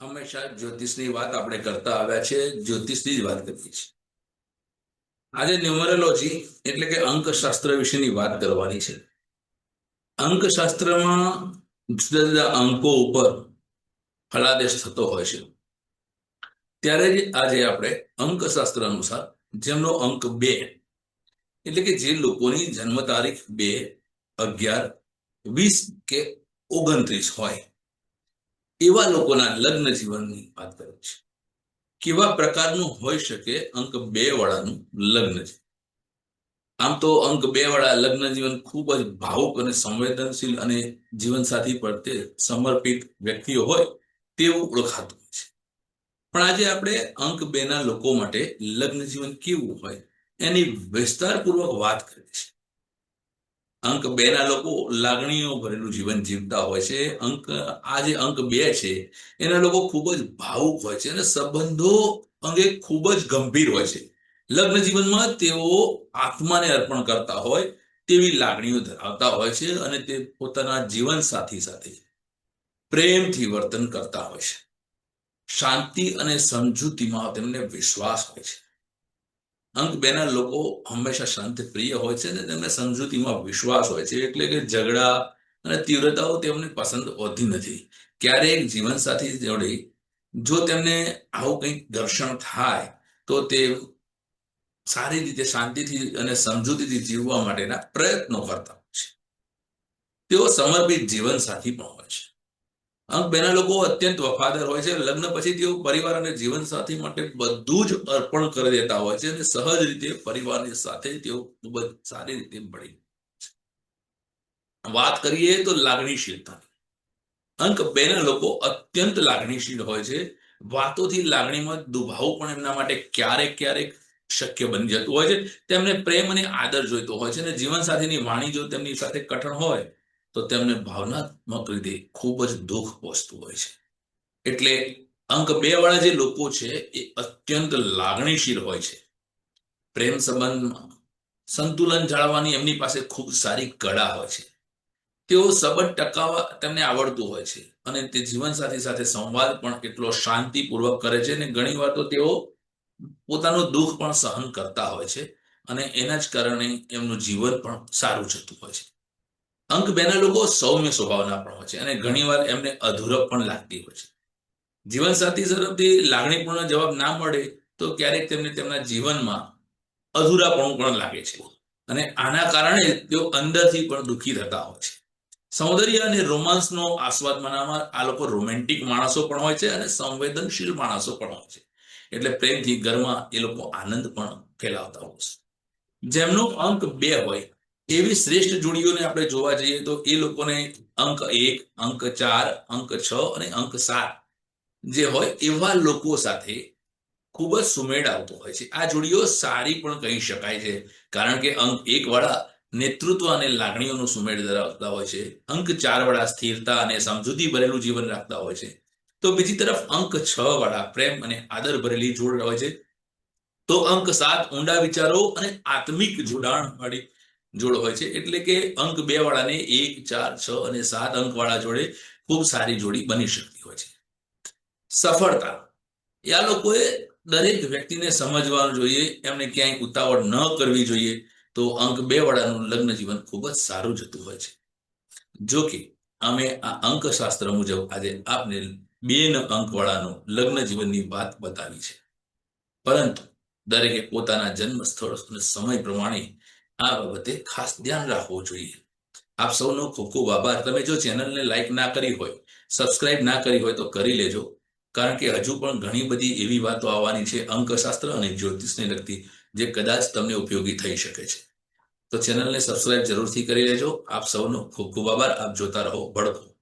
હંમેશા જ્યોતિષની વાત આપણે કરતા આવ્યા છે, જ્યોતિષની જ વાત કરીએ છીએ. આજે ન્યુમરોલોજી એટલે કે અંકશાસ્ત્ર વિશેની વાત કરવાની છે. અંકશાસ્ત્રમાં જુદા જુદા અંકો ઉપર ફલાદેશ થતો હોય છે. ત્યારે જ આજે આપણે અંકશાસ્ત્ર અનુસાર જેમનો અંક બે, એટલે કે જે લોકોની જન્મ તારીખ બે, અગિયાર, વીસ કે ઓગણત્રીસ હોય એવા લોકોના લગ્ન જીવનની વાત કરે છે. કેવા પ્રકારનું હોઈ શકે અંક બે વાળાનું લગ્ન છે આમ તો અંક બે વાળા લગ્ન જીવન ખૂબ જ ભાવુક અને સંવેદનશીલ અને જીવનસાથી પ્રત્યે સમર્પિત વ્યક્તિઓ હોય તેવું ઓળખાતું હોય છે. પણ આજે આપણે અંક બે ના લોકો માટે લગ્ન જીવન કેવું હોય એની વિસ્તારપૂર્વક વાત કરીએ છીએ. અંક બે ના લોકો લાગણીઓ ભરેલું જીવન જીવતા હોય છે. અંક, આ જે અંક બે છે, એના લોકો ખૂબ જ ભાવુક હોય છે અને સંબંધો અંગે ખૂબ જ ગંભીર હોય છે. લગ્ન જીવનમાં તેઓ આત્માને અર્પણ કરતા હોય, તેવી લાગણીઓ ધરાવતા હોય છે અને તે પોતાના જીવન સાથી સાથે પ્રેમથી વર્તન કરતા હોય છે. શાંતિ અને સમજૂતીમાં તેમને વિશ્વાસ હોય છે. અંક બેના લોકો હંમેશા શાંતિ પ્રિય હોય છે અને તેમને સમજૂતીમાં વિશ્વાસ હોય છે. એટલે કે ઝઘડા અને તીવ્રતાઓ તેમને પસંદ હોતી નથી. ક્યારેક જીવનસાથી જોડે જો તેમને આવું કંઈક ઘર્ષણ થાય, તો તે સારી રીતે શાંતિથી અને સમજૂતીથી જીવવા માટેના પ્રયત્નો કરતા હોય છે. તેઓ સમર્પિત જીવનસાથી પણ હોય છે. અંક બેના લોકો અત્યંત વફાદાર હોય છે. લગ્ન પછી તેઓ પરિવાર અને જીવન સાથી માટે બધું જ અર્પણ કરી દેતા હોય છે અને સહજ રીતે પરિવારની સાથે તેઓ ખૂબ જ સારી રીતે ભળી વાત કરીએ તો લાગણીશીલતાની અંક બેના લોકો અત્યંત લાગણીશીલ હોય છે. વાતોથી લાગણીમાં દુભાવ પણ એમના માટે ક્યારેક ક્યારેક શક્ય બની જતું હોય છે. તેમને પ્રેમ અને આદર જોઈતો હોય છે અને જીવનસાથીની વાણી જો તેમની સાથે કઠણ હોય તો તેમને ભાવનાત્મક રીતે ખૂબ જ દુઃખ પહોંચતું હોય છે. એટલે અંક બે વાળા જે લોકો છે, એ અત્યંત લાગણીશીલ હોય છે. પ્રેમ સંબંધમાં સંતુલન જાળવવાની એમની પાસે ખૂબ સારી કળા હોય છે. તેઓ સંબંધ ટકાવવા તેમને આવડતું હોય છે અને તે જીવનસાથી સાથે સંવાદ પણ એટલો શાંતિપૂર્વક કરે છે અને ઘણીવાર તો તેઓ પોતાનું દુઃખ પણ સહન કરતા હોય છે અને એના જ કારણે એમનું જીવન પણ સારું જતું હોય છે. અંક બેના લોકો સૌમ્ય સ્વભાવના પણ હોય છે અને ઘણીવાર એમને અધૂરપ પણ લાગતી હોય છે. જીવનસાથી તરફથી લાગણીપૂર્ણ જવાબ ના મળે તો ક્યારેક તેમને તેમના જીવનમાં અધૂરાપણું પણ લાગે છે અને આના કારણે તેઓ અંદરથી પણ દુઃખી થતા હોય છે. સૌંદર્ય અને રોમાન્સનો આસ્વાદ માનવામાં આ લોકો રોમેન્ટિક માણસો પણ હોય છે અને સંવેદનશીલ માણસો પણ હોય છે. એટલે પ્રેમથી ઘરમાં એ લોકો આનંદ પણ ફેલાવતા હોય છે. જેમનો અંક બે હોય એવી શ્રેષ્ઠ જોડીઓને આપણે જોવા જઈએ તો એ લોકોને અંક એક, અંક ચાર, અંક છ અને અંક સાત જે હોય એવા લોકો સાથે ખૂબ જ સુમેળ આવતો હોય છે. આ જોડીઓ સારી પણ કહી શકાય છે, કારણ કે અંક એક વાળા નેતૃત્વ અને લાગણીઓનો સુમેળ ધરાવતા હોય છે. અંક ચાર વાળા સ્થિરતા અને સમજૂતી ભરેલું જીવન રાખતા હોય છે. તો બીજી તરફ અંક છ વાળા પ્રેમ અને આદર ભરેલી જોડ હોય છે. તો અંક સાત ઊંડા વિચારો અને આત્મિક જોડાણ વાળી જોડ હોય છે. એટલે કે અંક બે વાળાને એક, ચાર, છ અને સાત અંક વાળા જોડે ખૂબ સારી જોડી બની શકતી હોય છે. સફળતા. એ આ લોકોએ દરેક વ્યક્તિને સમજવાનું જોઈએ. એમને ક્યાંય ઉતાવળ ન કરવી જોઈએ તો અંક બે વાળાનું લગ્ન જીવન ખૂબ જ સારું જતું હોય છે. જો કે અમે આ અંકશાસ્ત્ર મુજબ આજે આપને બે અંક વાળાનું લગ્ન જીવનની વાત બતાવી છે. પરંતુ દરેકે પોતાના જન્મ સ્થળ અને સમય પ્રમાણે આ બાબતે ખાસ ધ્યાન રાખવું જોઈએ. આપ સૌનો ખૂબ ખૂબ આભાર. તમે જો ચેનલને લાઈક ના કરી હોય, સબસ્ક્રાઇબ ના કરી હોય તો કરી લેજો. કારણ કે હજુ પણ ઘણી બધી એવી વાતો આવવાની છે અંકશાસ્ત્ર અને જ્યોતિષને લગતી, જે કદાચ તમને ઉપયોગી થઈ શકે છે. તો ચેનલને સબસ્ક્રાઇબ જરૂરથી કરી લેજો. આપ સૌનો ખૂબ ખૂબ આભાર. આપ જોતા રહો ભડકો.